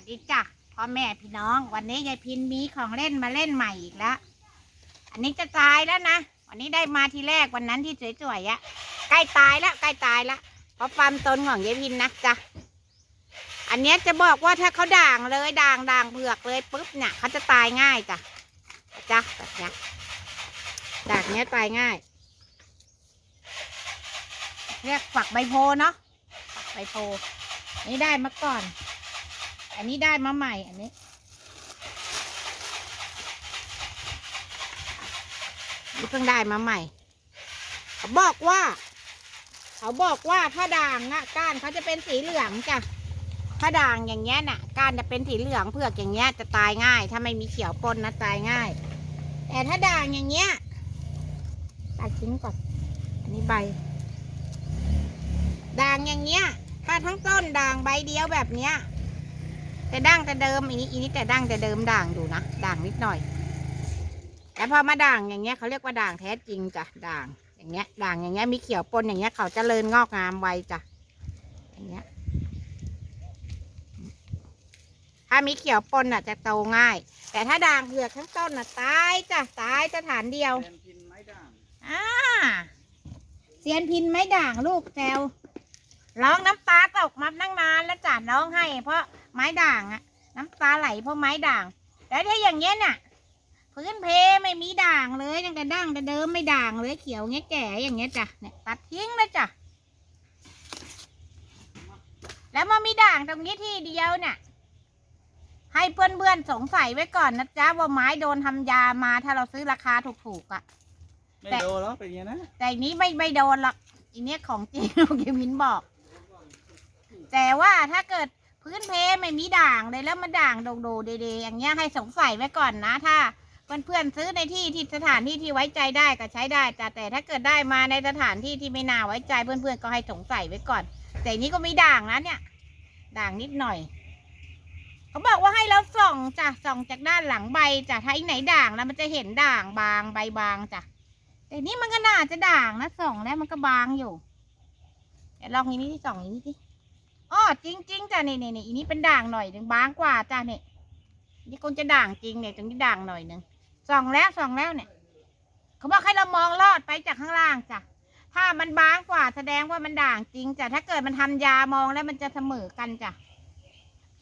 วัสดีจ้ะพ่อแม่พี่น้อง วันนี้ยายพินมีของเล่นมาเล่นใหม่อีกแล้ว อันนี้จะตายแล้วนะ วันนี้ได้มาทีแรกวันนั้นที่สวยๆอะใกล้ตายแล้วใกล้ตายแล้วเพราะความตนของยายพินนะจ้ะอันนี้จะบอกว่าถ้าเขาด่างเลยด่างด่างเผือกเลยปุ๊บเนี่ยเขาจะตายง่ายจ้ะจ้ะแบบเนี้ยด่างเนี้ยตายง่าย เรียกฝักใบโพเนาะฝักใบโพนนี้ได้มาก่อน อันนี้ได้มาใหม่อันนี้นี่เพิ่งได้มาใหม่ เขาบอกว่า เขาบอกว่าถ้าด่างอะก้านเขาจะเป็นสีเหลืองจ้ะถ้าด่างอย่างเงี้ยน่ะ ก้านจะเป็นสีเหลืองเผือกอย่างเงี้ยจะตายง่าย ถ้าไม่มีเขียวปนนะตายง่าย แต่ถ้าด่างอย่างเงี้ยตัดทิ้งก่อนอันนี้ใบ ด่างอย่างเงี้ยถ้าทั้งต้นด่างใบเดียวแบบเนี้ย แต่ด่างแต่เดิมอันนี้อันนี้แต่ด่างแต่เดิมด่างอยู่นะด่างนิดหน่อย แต่พอมาด่างอย่างเงี้ยเขาเรียกว่าด่างแท้จริงจ้ะด่างอย่างเงี้ยด่างอย่างเงี้ยมีเขียวปนอย่างเงี้ยเขาจเจริญงอกงามไวจ้ะอย่างเงี้ยถ้ามีเขียวปนอะจะโตง่าย แต่ถ้าด่างเผือกทั้งต้นอะตายจ้ะตายสถานเดียวแทนพินไม้ด่างอ่าเซียนพินไม้ด่างลูกแซวร้องน้ำตาตกมาตั้งนานแล้วจ้ะร้องให้เพราะ ไม้ด่างอะน้ำตาไหลเพราะไม้ด่างแล้วถ้าอย่างเงี้ยน่ะพื้นเพไม่มีด่างเลยตั้งแต่ดั้งแต่เดิมไม่ด่างเลยเขียวเงี้ยแก่อย่างเงี้ยจ้ะเนี่ยตัดทิ้งเลยจ้ะแล้วมามีด่างตรงนี้ที่เดียวเนี่ยให้เพื่อนๆสงสัยไว้ก่อนนะจ๊ะว่าไม้โดนทำยามาถ้าเราซื้อราคาถูกๆอะไม่แต่โดนแล้วเป็นอย่างนี้นะแต่อันนี้ไม่ไม่โดนหรอกอันเนี้ยของจริงลูกเกวินบอก แต่ว่าถ้าเกิด พื้นเพไม่มีด่างเลยแล้วมาด่างโดโดเดเดอย่างเงี้ยให้สงสัยไว้ก่อนนะถ้าเพื่อนๆซื้อในที่ที่สถานที่ที่ไว้ใจได้ก็ใช้ได้แต่แต่ถ้าเกิดได้มาในสถานที่ที่ไม่น่าไว้ใจเพื่อนๆก็ให้สงสัยไว้ก่อน แต่นี้ก็มีด่างนะเนี่ย ด่างนิดหน่อยเขาบอกว่าให้เราส่องจ้ะส่องจากด้านหลังใบจ้ะถ้าอีไหนด่างแล้วมันจะเห็นด่างบางใบบางจ้ะแต่นี่มันก็น่าจะด่างนะส่องแล้วมันก็บางอยู่เดี๋ยวลองอีนี้ที่ส่องอีนี้ที่ อ๋อจริงจริงจ้ะนี่นี่นี่อีนี้เป็นด่างหน่อยหนึ่งบางกว่าจ้ะเนี่ยนี่คงจะด่างจริงเนี่ยตรงนี้ด่างหน่อยหนึ่งส่องแล้วส่องแล้วเนี่ย เขาบอกให้เรามองลอดไปจากข้างล่างจ้ะถ้ามันบางกว่าแสดงว่ามันด่างจริงจ้ะถ้าเกิดมันทำยามองแล้วมันจะเสมอกันจ้ะ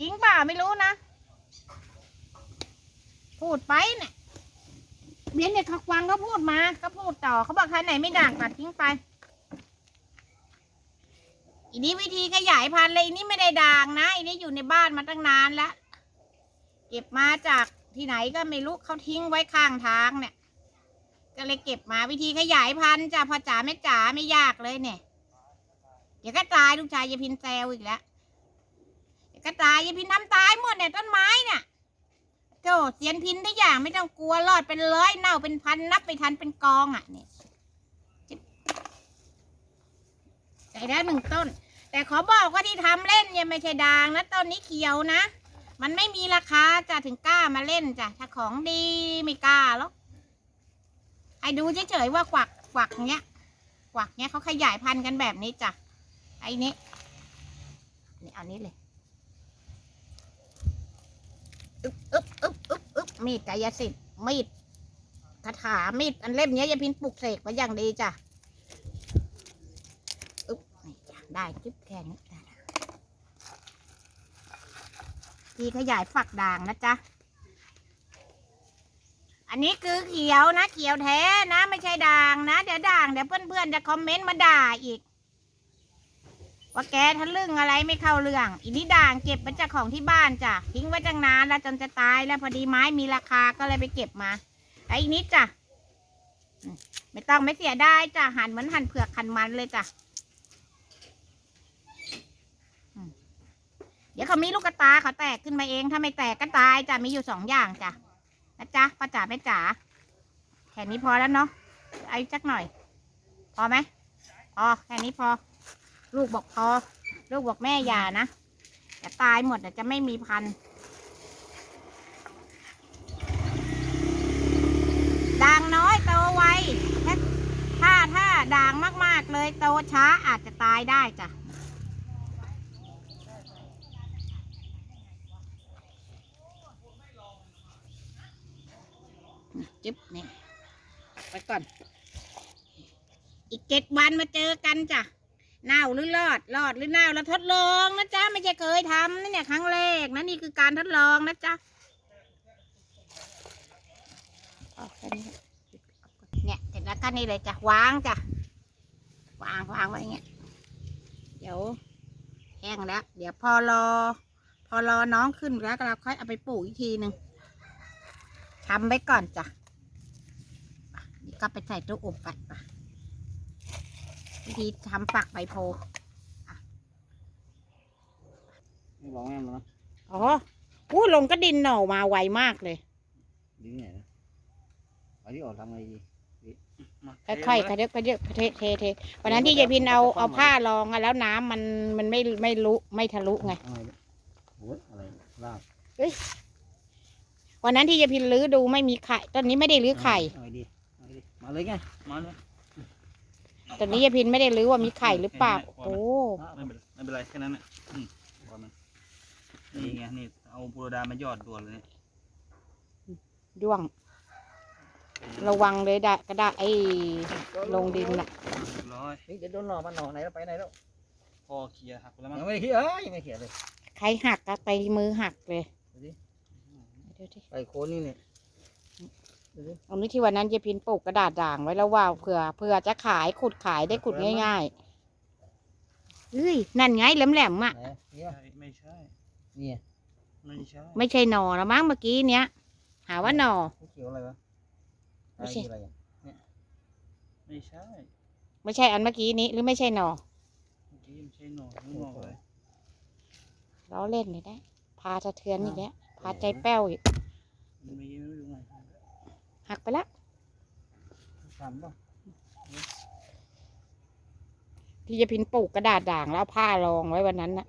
จริงเปล่าไม่รู้นะพูดไปเนี่ยเบียนเนี่ยเขาฟังเขาพูดมาก็พูดต่อเขาบอกใครไหนไม่ด่างตัดทิ้งไป อีนี้วิธีขยายพันธุ์เลยอีนี้ไม่ได้ด่างนะอีนี้อยู่ในบ้านมาตั้งนานแล้ว เก็บมาจากที่ไหนก็ไม่รู้เขาทิ้งไว้ข้างทางเนี่ย ก็เลยเก็บมาวิธีขยายพันธุ์จ้ะพ่อจ๋าแม่จ๋าไม่ยากเลยเนี่ย เดี๋ยวก็ตายลูกชายยายพินแซวอีกแล้วเดี๋ยวก็ตายยายพินทำตายหมดเนี่ยต้นไม้เนี่ยโจเสียนพินได้อย่างไม่ต้องกลัวรอดเป็นร้อยเน่าเป็นพันนับไปทันเป็นกองอะเนี่ยใส่ได้หนึ่งต้น แต่ขอบอกว่าที่ทำเล่นเนี่ยไม่ใช่ด่างนะต้นนี้เขียวนะ มันไม่มีราคาจะถึงกล้ามาเล่นจ้ะถ้าของดีไม่กล้าหรอกไอ้ดูเฉยๆว่ากวักกวักเนี้ยกวักเนี้ยเขาขยายพันธุ์กันแบบนี้จ้ะไอ้นี้นี่เอานี้เลยอึ๊บอึ๊บอึ๊บอึ๊บอึ๊บมีดกายสิทธิ์มีดคาถามีดอันเล่มเนี้ยยายพินปลุกเสกมาอย่างดีจ้ะอึ๊บนี่จ้ะ ได้จิ๊บแค่นี้ได้ทีขยายฝักด่างนะจ๊ะ อันนี้คือเขียวนะ เขียวแท้นะ ไม่ใช่ด่างนะ เดี๋ยวด่างเดี๋ยวเพื่อนๆจะคอมเมนต์มาด่าอีก ว่าแกทะลึ่งอะไรไม่เข้าเรื่อง อีนี่ด่างเก็บมาจากของที่บ้านจ้ะ ทิ้งไว้ตั้งนานแล้วจนจะตายแล้วพอดีไม้มีราคาก็เลยไปเก็บมาไอ้อีนี้จ้ะ ไม่ต้องไม่เสียได้จ้ะ หั่นเหมือนหั่นเผือกหั่นมันเลยจ้ะอืมเดี๋ยวเขามีลูกกระตาเขาแตกขึ้นมาเอง ถ้าไม่แตกก็ตายจ้ะมีอยู่สองอย่างจ้ะนะจ๊ะป้าจ๋าแม่จ๋าแค่นี้พอแล้วเนาะเอาอีกสักหน่อย พอไหมพอแค่นี้พอ ลูกบอกพอ ลูกบอกแม่อย่านะจะตายหมดจะไม่มีพันธุ์ด่างน้อยโตไวถ้าถ้าด่างมาก ๆ เลยโตช้าอาจจะตายได้จ้ะ จึ๊บนี่ไป ก่อน อีกเจ็ดวันมาเจอกันจ้ะเน่าหรือรอดรอดหรือเน่าแล้วทดลองนะจ๊ะไม่ใช่เคยทำนะเนี่ยครั้งแรกนะนี่คือการทดลองนะจ๊ะเอาแค่นี้เนี่ยเสร็จแล้วก็นี่เลยจ้ะวางจ้ะวางวางไว้อย่างเงี้ยเดี๋ยวแห้งแล้ว เดี๋ยวพอรอ พอรอน้องขึ้นแล้วก็เราค่อยเอาไปปลูกอีกทีหนึ่งทำไว้ก่อนจ้ะ ก็ไปใส่ตู้อบกันปะวิธีทำฝักใบโพไม่ร้องแม่มันนะอ๋ออู้ลงก็ดินหน่อมาไวมากเลยดิ้งไหนนะเอาที่ออกทำไงดีค่อยๆกระเดกกระเดกเทเทเทวันนั้นที่ยายพินเอาเอาผ้ารองอะแล้วน้ำมันมันไม่ไม่รู้ไม่ทะลุไงทำไงเนี่ยโอ้ยอะไรลาบวันนั้นที่ยายพินลื้อดูไม่มีไข่ต้นนี้ไม่ได้ลื้อไข่ เอาไงดีเอาไงดีมาเลยไงมาเลยต้นนี้ยายพินไม่ได้ลื้อว่ามีไข่หรือเปล่าโอ้ไม่เป็นไม่เป็นไรแค่นั้นแหละอืมพอมันนี่ไงนี่เอาบูโรดามาหยอดด่วนเลยเนี่ยด้วง ระวังเลยดะกระดาษไอ้ลงดินน่ะเรียบร้อยเฮ้ยเดี๋ยวโดนหน่อมันหน่อไหนแล้วไปไหนแล้วพอเคลียร์หักไปแล้วมั้งยังไม่ได้เขียนเอ้ยยังไม่เขียนเลย ใครหักก็ไปมือหักเลย ดูดิ เดี๋ยวดิไปโคนนี่เนี่ยดูดิ อันนี้ที่วันนั้นยายพินปลูกกระดาษด่างไว้แล้วว่าเผื่อเผื่อจะขายขุดขายได้ขุดง่ายๆเฮ้ยนั่นไงแหลมๆอะ ไหนเนี่ยใช่ไม่ใช่ เนี่ยไม่ใช่ไม่ใช่หนอแล้วมั้งเมื่อกี้เนี้ยหาว่าหนอไม่เขียวอะไรวะไม่ใช่ อะไรอะไม่ใช่ไม่ใช่อันเมื่อกี้นี้หรือไม่ใช่หนอเมื่อกี้ไม่ใช่หนอนไม่หนอนเลยล้อเล่นเลยได้ พาสะเทือนอีกแล้วพาใจแป้วอีกมันไม่ไม่รู้ไง หักไปละทำป่ะที่ยายพินปลูกกระดาษด่างแล้วเอาผ้ารองไว้วันนั้นนะ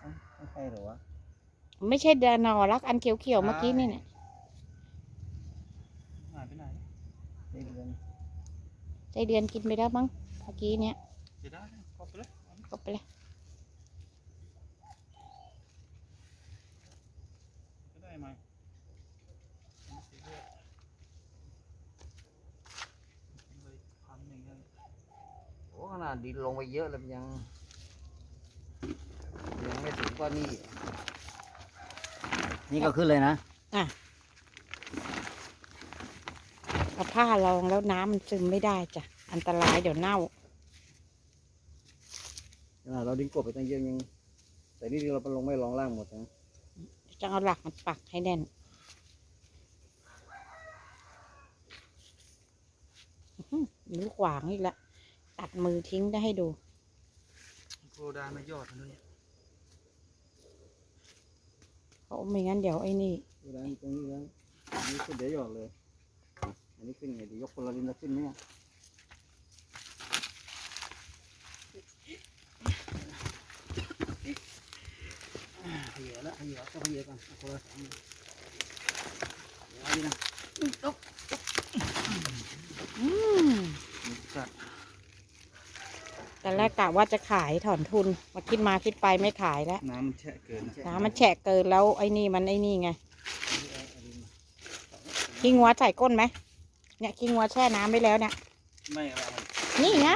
เอ้าไม่ใช่เหรอวะไม่ใช่เดนอรักอันเขียวๆเมื่อกี้นี่เนี่ยหายไปไหนได้เดือนใจเดือนกินไปแล้วมั้งเมื่อกี้เนี้ยจะได้ก็ไปเลยก็ไปเลย ก็ได้ไหมเลยพันหนึ่งเลย โอ้ขนา ดดินลงไปเยอะแล้วมันยัง ยังไม่ถึงกว่านี่นี่ก็ขึ้นเลยนะเอาผ้ารองแล้วน้ำมันซึมไม่ได้จ้ะ อันตรายเดี๋ยวเน่าขนาดเราดิ้งกบไปตั้งเยอะยัง แต่นี่เราไปลงไม่ลองล่างหมดนะจะเอาหลักมันปักให้แน่นอื้อหือนิ้วขวางอีกแล้ว ตัดมือทิ้งได้ให้ดูบูโรดามาหยอดมันด้วยเนี่ยเพราะไม่งั้นเดี๋ยวไอ้นี่ดูแล้วตรงนี้แล้วอันนี้ขึ้นเดี๋ยวหยอดเลย อันนี้ขึ้นไงดียกคนละดินแล้วขึ้นไหมเนี่ยขยับแล้วขยับก็ขยับกันเอาคนละสองมือเดี๋ยวเอาดินะอืมมันกัด แต่แรกกะว่าจะขายถอนทุน มาคิดมาคิดไปไม่ขายแล้ว น้ำมันแฉะเกินนะน้ำมันแฉะเกินแล้วไอ้นี่มันไอ้นี่ไงขี้งัวใส่ก้นไหมเนี่ยขี้งัวแช่น้ำไปแล้วเนี่ย ไม่อะไรนี่ไง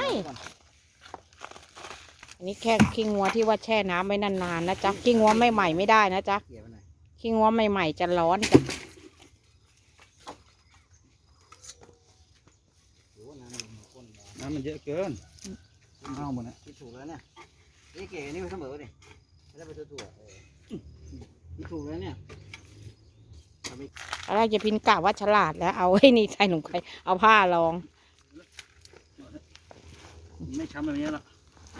อันนี้แค่ขี้งัวที่ว่าแช่น้ำไว้นานๆนะจ๊ะขี้งัวไม่ใหม่ๆไม่ได้นะจ๊ะเกี่ยวไปหน่อยขี้งัวใหม่ๆจะร้อนจ้ะโอ้น้ำมันมีข้นเหรอน้ำมันเยอะเกิน เอาหมดนะคิดถูกแล้วเนี่ยนี่เก๋นี่มันเสมอดิไม่ได้ไปตัวตัวๆเออคิดถูกแล้วเนี่ยทำไมอะไรจะพินกะว่าฉลาดแล้ว เอาไอ้นี่ใส่ลงไปเอาผ้ารอง ไม่ช้ำแบบนี้หรอก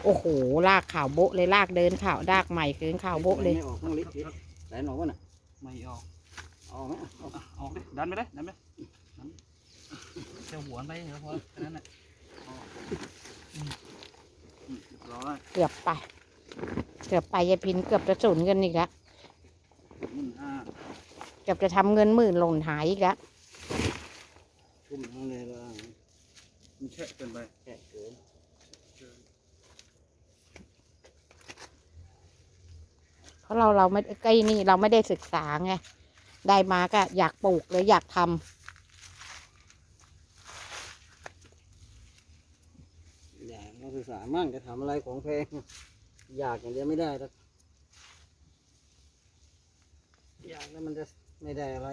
โอ้โห ลากข่าวโบะเลยลากเดินข่าวดากใหม่คืนข่าวโบะเลยไม่ออกต้องลิฟต์ดิไหนหนอกวะน่ะไม่ออกออกไหมออกอะออกดิดันไปเลยดันไปดันแค่หัวไปเดี๋ยวพอแค่นั้นแหละออกอืมอืมเรียบร้อยเกือบไป เกือบไปยายพินเกือบจะสูญเงินอีกแล้วหมื่นห้าเกือบจะทำเงินหมื่นหล่นหายอีกแล้วชุ่มทั้งเลยละมันแฉะเกินไปแค่เกินเพราะเราเราไม่ใกล้นี่เราไม่ได้ศึกษาไงได้มาก็อยากปลูกเลยอยากทำ ศึกษามั่งจะทำอะไรของแพง อยากอย่างเดียวไม่ได้หรอกอยากแล้วมันจะไม่ได้อะไร